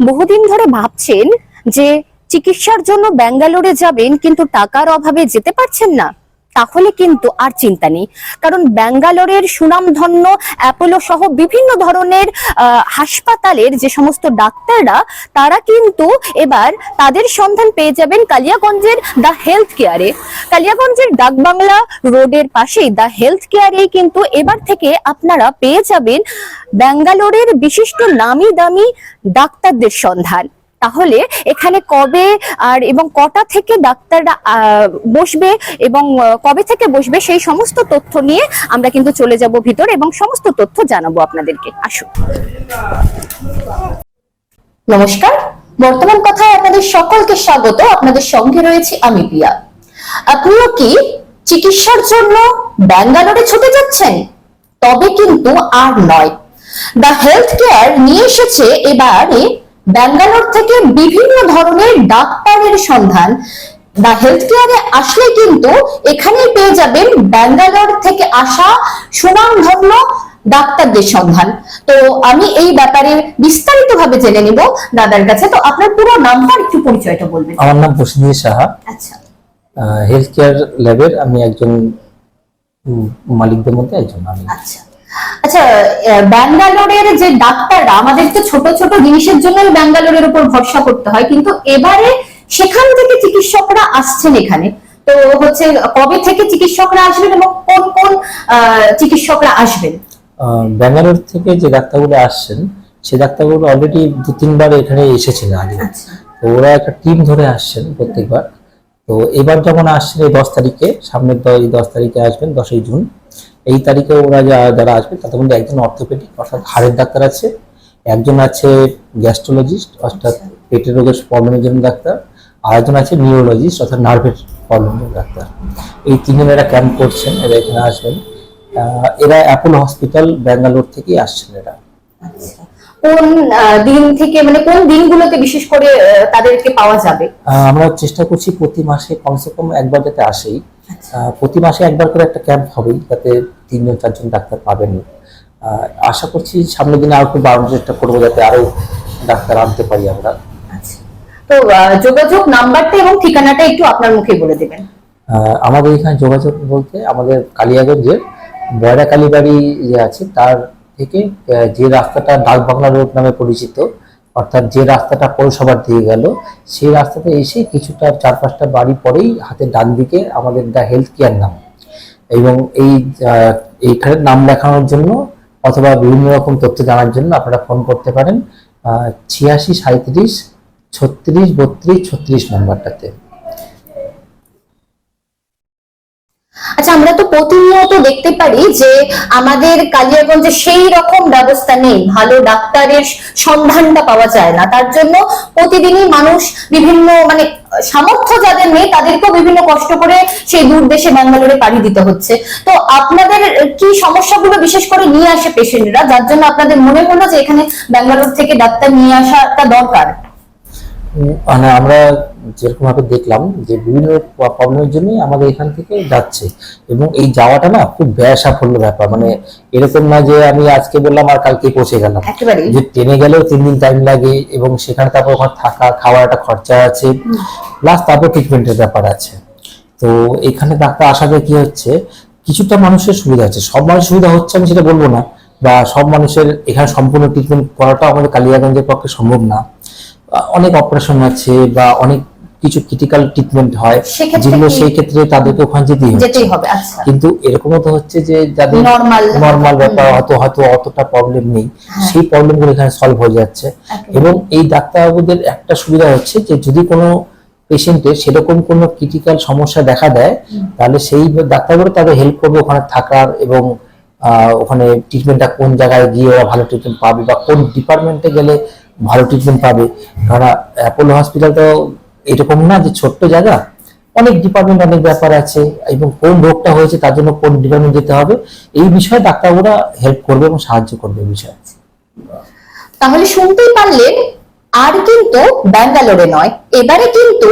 বহুদিন ধরে ভাবছেন যে চিকিৎসার জন্য ব্যাঙ্গালোরে যাবেন কিন্তু টাকার অভাবে যেতে পারছেন না। তাহলে কিন্তু আর চিন্তা নেই। কারণ ব্যাঙ্গালোরের সুনামধন্য অ্যাপোলো সহ বিভিন্ন ধরনের হাসপাতালের যে সমস্ত ডাক্তাররা, তারা কিন্তু এবার তাদের সন্ধান পেয়ে যাবেন কালিয়াগঞ্জের দ্য হেলথ কেয়ারে। কালিয়াগঞ্জের ডাকবাংলা রোডের পাশেই দ্য হেলথ কেয়ারে কিন্তু এবার থেকে আপনারা পেয়ে যাবেন ব্যাঙ্গালোরের বিশিষ্ট নামি দামি ডাক্তারদের সন্ধান। তাহলে এখানে কবে আর এবং কটা থেকে ডাক্তাররা বসবে এবং কবে থেকে বসবে সেই সমস্ত তথ্য নিয়ে আমরা কিন্তু চলে যাব ভিতর এবং সমস্ত তথ্য জানাব আপনাদেরকে। আসুন। নমস্কার। বর্তমান কথায় আপনাদের সকলকে স্বাগত। আপনাদের সঙ্গে রয়েছে আমি পিয়া আপনিও কি চিকিৎসার জন্য ব্যাঙ্গালোরে ছুটে যাচ্ছেন? তবে কিন্তু আর নয়। দ্য হেলথ কেয়ার নিয়ে এসেছে এবারে ব্যাঙ্গালোর থেকে বিভিন্ন ধরনের ডাক্তারের সন্ধান। দ্য হেলথ কেয়ারে আসলে কিন্তু এখানেই পেয়ে যাবেন ব্যাঙ্গালোর থেকে আসা সুনামধন্য ডাক্তারদের সন্ধান। তো আমি এই ব্যাপারে বিস্তারিত ভাবে জেনে নিব দাদার কাছে। তো আপনার পুরো নামটা একটু পরিচয়টা বলবেন। আমার নাম প্রসেনজিৎ সাহা। আচ্ছা। হেলথ কেয়ার ল্যাবের আমি একজন মালিকদের মধ্যে একজন আমি আচ্ছা। আচ্ছা ব্যাঙ্গালোরের যে ডাক্তাররা আমাদের তো ছোট ছোট জিনিসের জন্যই ব্যাঙ্গালোরের উপর ভরসা করতে হয় কিন্তু এবারে সেখান থেকে চিকিৎসকরা আসছেন এখানে। তো হচ্ছে কবে থেকে চিকিৎসকরা আসবেন এবং কোন কোন চিকিৎসকরা আসবেন? ব্যাঙ্গালোর থেকে যে ডাক্তারগুলো আসছেন সেই ডাক্তারগুলো অলরেডি দু তিনবার এখানে এসেছেন আগে। আচ্ছা। তো ওরা একটা টিম ধরে আসছেন প্রত্যেকবার। তো এবার যখন আসছেন এই দশ তারিখে, সামনের এই দশ তারিখে আসবেন, দশই জুন, এই তারিখে ওরা যারা আসবে তাদের মধ্যে একজন অর্থোপেডিক অর্থাৎ হাড়ের ডাক্তার আছে, একজন আছে গ্যাস্ট্রোলজিস্ট অর্থাৎ পেটের রোগের প্রবলেমের জন্য ডাক্তার আর একজন আছে নিউরোলজিস্ট অর্থাৎ নার্ভের প্রবলেমের ডাক্তার। এই তিনজন এরা ক্যাম্প করছেন, এরা এখানে আসবেন। এরা অ্যাপোলো হসপিটাল ব্যাঙ্গালোর থেকেই আসছেন এরা। আচ্ছা। কোন দিন থেকে মানে কোন দিনগুলোতে বিশেষ করে তাদেরকে পাওয়া যাবে? আমরা চেষ্টা করছি প্রতি মাসে কমসে কম একবার যাতে আসেই। প্রতি মাসে একবার করে একটা ক্যাম্প হবেই যাতে তিনজন চারজন ডাক্তার পাবেন আশা করছি সামনের দিনে আরও একটু বাড়ানোর চেষ্টা করব যাতে আরও ডাক্তার আনতে পারি আমরা। আচ্ছা। তো যোগাযোগ নাম্বারটা এবং ঠিকানাটা একটু আপনার মুখে বলে দেবেন। আমাদের এখানে যোগাযোগ বলতে আমাদের কালিয়াগঞ্জের বয়রা কালীবাড়ি যে আছে তার থেকে যে রাস্তাটা ডাকবাংলা রোড নামে পরিচিত, অর্থাৎ যে রাস্তাটা পৌরসভার দিয়ে গেল, সেই রাস্তাতে এসে কিছুটা চার পাঁচটা বাড়ি পরেই হাতের ডান দিকে আমাদের দ্য হেলথ কেয়ার নাম। এবং এই এইখানে নাম লেখানোর জন্য অথবা বিভিন্ন রকম তথ্য জানার জন্য আপনারা ফোন করতে পারেন ছিয়াশি সাঁত্রিশ ছত্রিশ, বত্রিশ, ছত্রিশ নম্বরটাতে। আচ্ছা আমরা তো প্রতিনিয়ত দেখতে পারি যে আমাদের কালিয়াগঞ্জে সেই রকম ব্যবস্থা নেই। ভালো ডাক্তারের সন্ধানটা পাওয়া যায় না। তার জন্য প্রতিদিনই মানুষ বিভিন্ন মানে সামর্থ্য যাদের নেই, তাদেরকেও বিভিন্ন কষ্ট করে সেই দূর দেশে ব্যাঙ্গালোরে পাড়ি দিতে হচ্ছে। তো আপনাদের কি সমস্যাগুলো বিশেষ করে নিয়ে আসে পেশেন্টরা যার জন্য আপনাদের মনে হলো যে এখানে ব্যাঙ্গালোর থেকে ডাক্তার নিয়ে আসাটা দরকার? মানে আমরা যেরকম ভাবে দেখলাম যে বিভিন্ন প্রবলেমের জন্যই আমাদের এখান থেকে যাচ্ছে। এবং এই যাওয়াটা না খুব ব্যয় সাফল্য ব্যাপার। মানে এরকম না যে আমি আজকে বললাম আর কালকে পৌঁছে গেলাম। যে ট্রেনে গেলেও তিন দিন টাইম লাগে এবং সেখানে তারপর ওখানে থাকা খাওয়ার একটা খরচা আছে। প্লাস তারপর ট্রিটমেন্টের ব্যাপার আছে। তো এখানে ডাক্তার আসাতে কি হচ্ছে কিছুটা মানুষের সুবিধা আছে সব মানুষের সুবিধা হচ্ছে আমি সেটা বলব না। বা সব মানুষের এখানে সম্পূর্ণ ট্রিটমেন্ট করাটা আমাদের কালিয়াগঞ্জের পক্ষে সম্ভব না। অনেক অপারেশন আছে বা অনেক কিছু ক্রিটিক্যাল ট্রিটমেন্ট হয় যেগুলো সেই ক্ষেত্রে তাদেরকে ওখানে যেতেই হবে আচ্ছা। কিন্তু এরকমও তো হচ্ছে যে যাদের নর্মাল নর্মাল ব্যাপার হয়তো হয়তো অতটা প্রবলেম নেই সেই প্রবলেমগুলো এখানে সলভ হয়ে যাচ্ছে। এবং এই ডাক্তারবাবুদের একটা সুবিধা হচ্ছে যে যদি কোনো পেশেন্টের সেরকম কোনো ক্রিটিক্যাল সমস্যা দেখা দেয় তাহলে সেই ডাক্তারবাবু তাদের হেল্প করবে ওখানে থাকার এবং আহ, ওখানে ট্রিটমেন্টটা কোন জায়গায় গিয়ে ওরা ভালো ট্রিটমেন্ট পাবে বা কোন ডিপার্টমেন্টে গেলে ভালো ট্রিটমেন্ট পাবে। কারণ অ্যাপোলো হসপিটাল তো এরকম না যে ছোট্ট জায়গা। অনেক ডিপার্টমেন্ট অনেক ব্যাপার আছে। এবং কোন রোগটা হয়েছে, তার জন্য কোন ডিপার্টমেন্ট যেতে হবে, এই বিষয়ে ডাক্তারবাবুরা হেল্প করবে এবং সাহায্য করবে এই বিষয়ে। তাহলে শুনতেই পারলেন, আর কিন্তু ব্যাঙ্গালোরে নয়। এবারে কিন্তু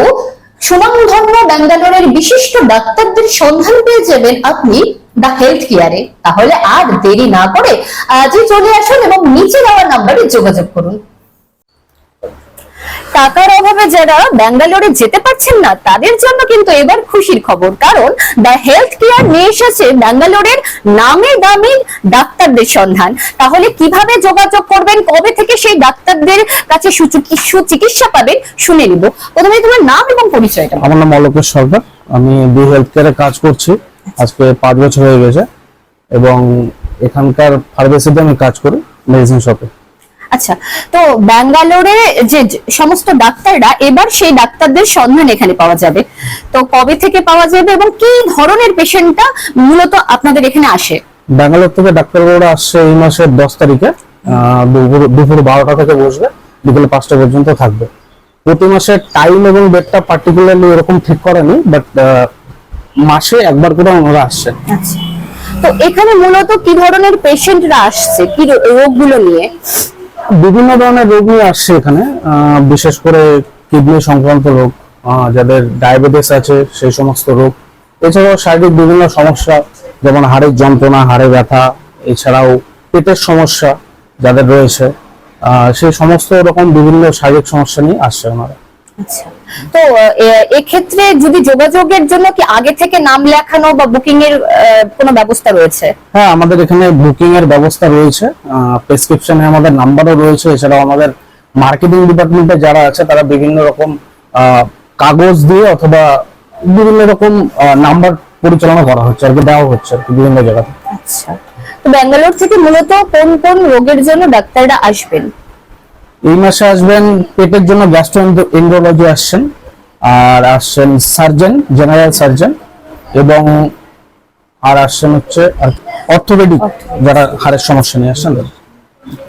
সুনামধন্য ব্যাঙ্গালোরের বিশিষ্ট ডাক্তারদের সন্ধান পেয়ে যাবেন আপনি দা হেলথ কেয়ারে তাহলে আর দেরি না করে, আজই চলে আসুন এবং নিচে দেওয়া নাম্বারে যোগাযোগ করুন। টাকার অভাবে যারা ব্যাঙ্গালোরে যেতে পারছেন না, তাদের জন্য কিন্তু এবার খুশির খবর। কারণ দ্য হেলথ কেয়ার নিয়ে এসেছে ব্যাঙ্গালোরের নামে দামি ডাক্তারদের সন্ধান। তাহলে কীভাবে যোগাযোগ করবেন? কবে থেকে সেই ডাক্তারদের কাছে সুচিকি- সুচিকিৎসা পাবেন? শুনে নিব। প্রথমে তোমার নাম এবং পরিচয়টা আমার নাম অলোকেশ সরকার আমি বি হেলথ কেয়ারে কাজ করছি। আজকে পাঁচ বছর হয়ে গেছে। এবং এখানকার ফার্মেসিতে আমি কাজ করি মেডিসিন শপে আচ্ছা তো ব্যাঙ্গালোরে যে সমস্ত ডাক্তাররা এবার সেই ডাক্তারদের সন্ধান এখানে পাওয়া যাবে। তো কবে থেকে পাওয়া যাবে এবং কি ধরনের পেশেন্টটা মূলত আপনাদের এখানে আসে? ব্যাঙ্গালোর থেকে ডাক্তারবাবুরা আসছে এই মাসের দশ তারিখে দুপুর দুপুর বারোটা থেকে বসবে বিকেল পাঁচটা পর্যন্ত থাকবে। প্রতি মাসে টাইম এবং ডেটটা পার্টিকুলারলি এরকম ঠিক করেনি বাট মাসে একবার করে ওনারা আসছেন আচ্ছা। তো এখানে মূলত কি ধরনের পেশেন্টরা আসছে? কি রোগগুলো নিয়ে? বিভিন্ন ধরনের রোগ নিয়ে আসছে এখানে বিশেষ করে কিডনি সংক্রান্ত রোগ যাদের ডায়াবেটিস আছে সেই সমস্ত রোগ। এছাড়াও শারীরিক বিভিন্ন সমস্যা, যেমন হাড়ের যন্ত্রণা, হাড়ে ব্যথা, এছাড়াও পেটের সমস্যা যাদের রয়েছে সেই সমস্ত রকম বিভিন্ন শারীরিক সমস্যা নিয়ে আসছে ওনারা। আচ্ছা। তো এক্ষেত্রে যদি যোগাযোগের জন্য কি আগে থেকে নাম লেখানো বা বুকিং এর কোনো ব্যবস্থা রয়েছে? হ্যাঁ আমাদের এখানে বুকিং এর ব্যবস্থা রয়েছে। প্রেসক্রিপশনে আমাদের নাম্বারও রয়েছে। এছাড়াও আমাদের মার্কেটিং ডিপার্টমেন্টে যারা আছে তারা বিভিন্ন রকম কাগজ দিয়ে অথবা বিভিন্ন রকম নাম্বার পরিচালনা করা হচ্ছে আর কি দেওয়া হচ্ছে আর কি বিভিন্ন জায়গাতে। আচ্ছা। তো ব্যাঙ্গালোর থেকে মূলত কোন কোন রোগের জন্য ডাক্তাররা আসবেন? এই মাসে আসবেন পেটের জন্য গ্যাস্ট্রো এন্ড্রোলজি আসছেন আর আসছেন সার্জন জেনারেল সার্জন এবং আর আসছেন হচ্ছে অর্থোপেডিক যারা হাড়ের সমস্যা নিয়ে আসছেন।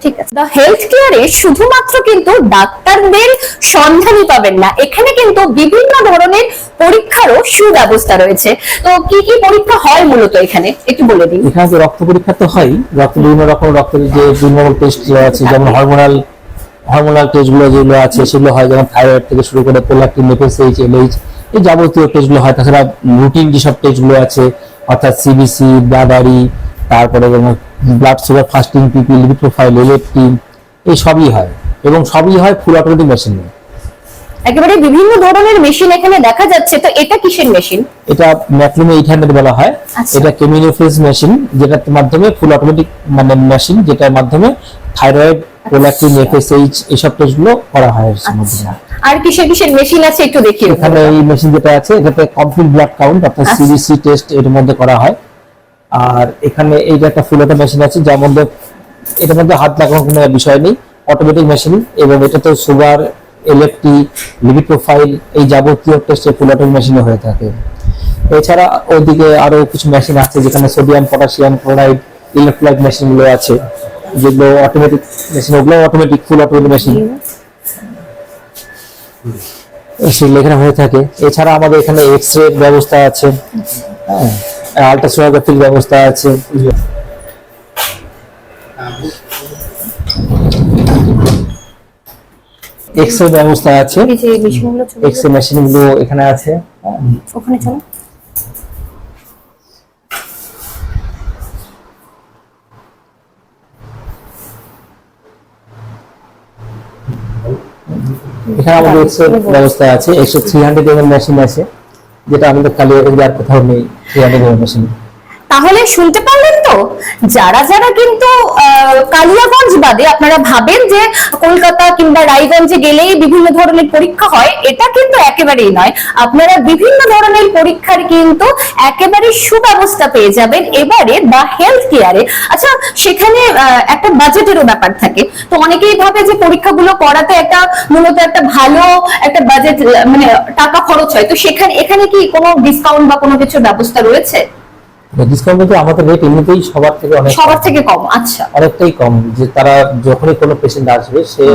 ঠিক আছে। দ্য হেলথ কেয়ারে শুধুমাত্র কিন্তু ডাক্তারদের সন্ধানই পাবেন না। এখানে কিন্তু বিভিন্ন ধরনের পরীক্ষারও সুব্যবস্থা রয়েছে। তো কি কি পরীক্ষা হয় মূলত এখানে? একটু বলে দিন। এখানে রক্ত পরীক্ষা তো হয় রক্ত বিভিন্ন রকম রক্তের যে বিভিন্ন টেস্ট আছে যেমন হরমোনাল হরমোনাল টেস্টগুলো যেগুলো আছে সেগুলো হয় যেমন থাইরয়েড থেকে শুরু করে প্রোলাক্টিন এফএসএইচ এলএইচ এই যাবতীয় টেস্টগুলো হয়। তাছাড়া রুটিন যেসব টেস্টগুলো আছে অর্থাৎ সিবিসি ব্লাডারি তারপরে যেমন blood sugar fasting PP lipid profile এলএফটিন এই সবই হয়। এবং সবই হয় ফুল অটোমেটিক মেশিন একেবারে বিভিন্ন ধরনের মেশিন এখানে দেখা যাচ্ছে তো এটা কিসের মেশিন এটা ম্যাট্রিমে এইট হান্ড্রেড বলা হয়। আচ্ছা। এটা কেমিনোফেজ মেশিন যেটার মাধ্যমে ফুল অটোমেটিক মানে মেশিন যেটার মাধ্যমে থাইরয়েড প্রোলাক্টিন এফএসএইচ এইসব টেস্টগুলো করা হয় এর আচ্ছা। আর কিসের কিসের মেশিন আছে একটু দেখি এখানে এই মেশিন যেটা আছে এটাতে কমপ্লিট ব্লাড কাউন্ট অর্থাৎ আচ্ছা। সিবিসি টেস্ট এর মধ্যে করা হয়। আর এখানে এই যে একটা ফুল মেশিন আছে যার মধ্যে এটার মধ্যে হাত লাগানোর কোনো বিষয় নেই। অটোমেটিক মেশিন এবং এটাতে সুগার এলএফটি লিপিড প্রোফাইল এই যাবতীয় টেস্ট ফুল অটো মেশিনে হয়ে থাকে। এছাড়া ওইদিকে আরও কিছু মেশিন আছে যেখানে সোডিয়াম পটাশিয়াম ক্লোরাইড ইলেকট্রোলাইট মেশিনগুলো আছে। যেগুলো অটোমেটিক মেশিন ওগুলো অটোমেটিক ফুল অটোমেটিক মেশিন সেগুলো এখানে হয়ে থাকে। এছাড়া আমাদের এখানে এক্স রে ব্যবস্থা আছে হ্যাঁ আলট্রাসোনোগ্রাফির ব্যবস্থা আছে। এক্স রে ব্যবস্থা আছে। এক্স রে মেশিনগুলো এখানে আছে। ওখানে চলো। এখানে আমাদের এক্সরে ব্যবস্থা আছে, একশো থ্রি হান্ড্রেড এম মেশিন আছে, যেটা আমাদের খালি আর কোথাও নেই থ্রি হান্ড্রেড এম মেশিন তাহলে শুনতে পারলেন যারা যারা কিন্তু কালিয়াগঞ্জ বাদে আপনারা ভাবেন যে কলকাতা কিংবা রায়গঞ্জে গেলেই বিভিন্ন ধরনের পরীক্ষা হয়, এটা কিন্তু একেবারেই নয়। আপনারা বিভিন্ন ধরনের পরীক্ষার কিন্তু একেবারে সুব্যবস্থা পেয়ে যাবেন এবারে বা হেলথ কেয়ারে আচ্ছা সেখানে একটা বাজেটেরও ব্যাপার থাকে। তো অনেকেই ভাবে যে পরীক্ষাগুলো করাতে একটা মূলত একটা ভালো একটা বাজেট মানে টাকা খরচ হয়। তো সেখানে, এখানে কি কোনো ডিসকাউন্ট বা কোনো কিছু ব্যবস্থা রয়েছে? ডিসকাউন্ট বলতে আমাদের রেট এমনিতেই সবার থেকে অনেক সবার থেকে কম আচ্ছা। অনেকটাই কম। যে তারা যখনই কোনো পেশেন্ট আসবে সে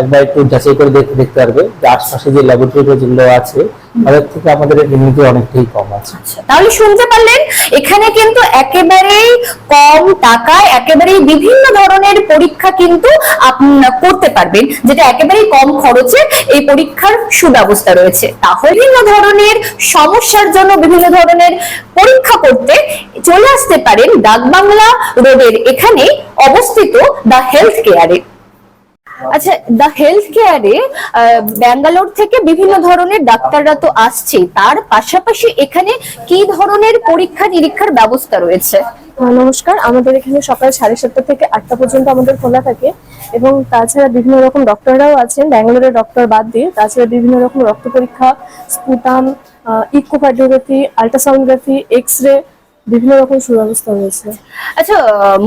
একবার একটু যাচাই করে দেখতে পারবে যে আশপাশে যে ল্যাবরেটরি যেগুলো আছে, তাদের থেকে আমাদের এমনিতে অনেকটাই কম আছে। আচ্ছা তাহলে শুনতে পারলেন, এখানে কিন্তু একেবারেই কম টাকায়, একেবারেই বিভিন্ন ধরনের পরীক্ষা কিন্তু আপনারা করতে পারবেন, যেটা একেবারেই কম খরচে এই পরীক্ষার সুব্যবস্থা রয়েছে। তাহলে বিভিন্ন ধরনের সমস্যার জন্য বিভিন্ন ধরনের পরীক্ষা করতে চলে আসতে পারেন ডাকবাংলা রোডের এখানে অবস্থিত দ্য হেলথ কেয়ারে আচ্ছা দ্য হেলথ কেয়ারে ব্যাঙ্গালোর থেকে বিভিন্ন ধরনের ডাক্তাররা তো আসছে তার পাশাপাশি এখানে কি ধরনের পরীক্ষা নিরীক্ষার ব্যবস্থা রয়েছে? নমস্কার। আমাদের এখানে সকাল সাড়ে সাতটা থেকে আটটা পর্যন্ত আমাদের খোলা থাকে এবং তাছাড়া বিভিন্ন রকম ডক্টররাও আছেন। ব্যাঙ্গালোরের ডক্টর বাদ দিয়ে তাছাড়া বিভিন্ন রকম রক্ত পরীক্ষা স্পুটাম ইকোকার্ডিওগ্রাফি আল্ট্রাসাউন্ডগ্রাফি এক্স রে বিভিন্ন রকম সুব্যবস্থা রয়েছে। আচ্ছা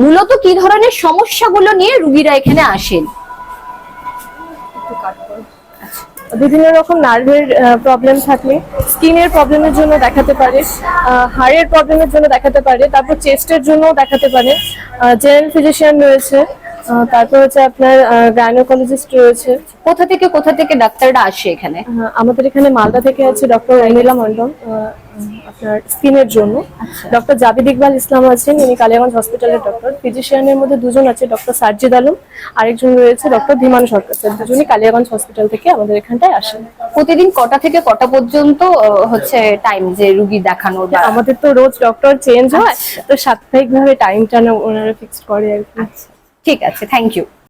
মূলত কি ধরনের সমস্যাগুলো নিয়ে রুগীরা এখানে আসেন? বিভিন্ন রকম নার্ভের প্রবলেম থাকলে, স্কিনের প্রবলেমের জন্য দেখাতে পারে হাড়ের প্রবলেমের জন্য দেখাতে পারে, তারপর চেস্টের জন্য দেখাতে পারে। জেনারেল ফিজিশিয়ান রয়েছে। তারপর হচ্ছে আপনার গাইনোকোলজিস্ট রয়েছে। কোথা থেকে কোথা থেকে ডাক্তাররা আসে এখানে? আমাদের এখানে মালদা থেকে আছে ডক্টর অনিলা মন্ডল আপনার স্কিনের জন্য। ডক্টর জাবিদ ইকবাল ইসলাম আছেন ইনি কালিয়াগঞ্জ হসপিটালের ডক্টর। ফিজিশিয়ানের মধ্যে দুজন আছে ডক্টর সার্জিদ আলম। আরেকজন রয়েছে ডক্টর ধীমান সরকার। স্যার দুজনই কালিয়াগঞ্জ হসপিটাল থেকে আমাদের এখানটায় আসেন। প্রতিদিন কটা থেকে কটা পর্যন্ত হচ্ছে টাইম যে রুগী দেখানোর বা আমাদের তো রোজ ডক্টর চেঞ্জ হয় তো সাপ্তাহিক ভাবে টাইমটা ওনারা ফিক্সড করে আর কি। ঠিক আছে থ্যাংক ইউ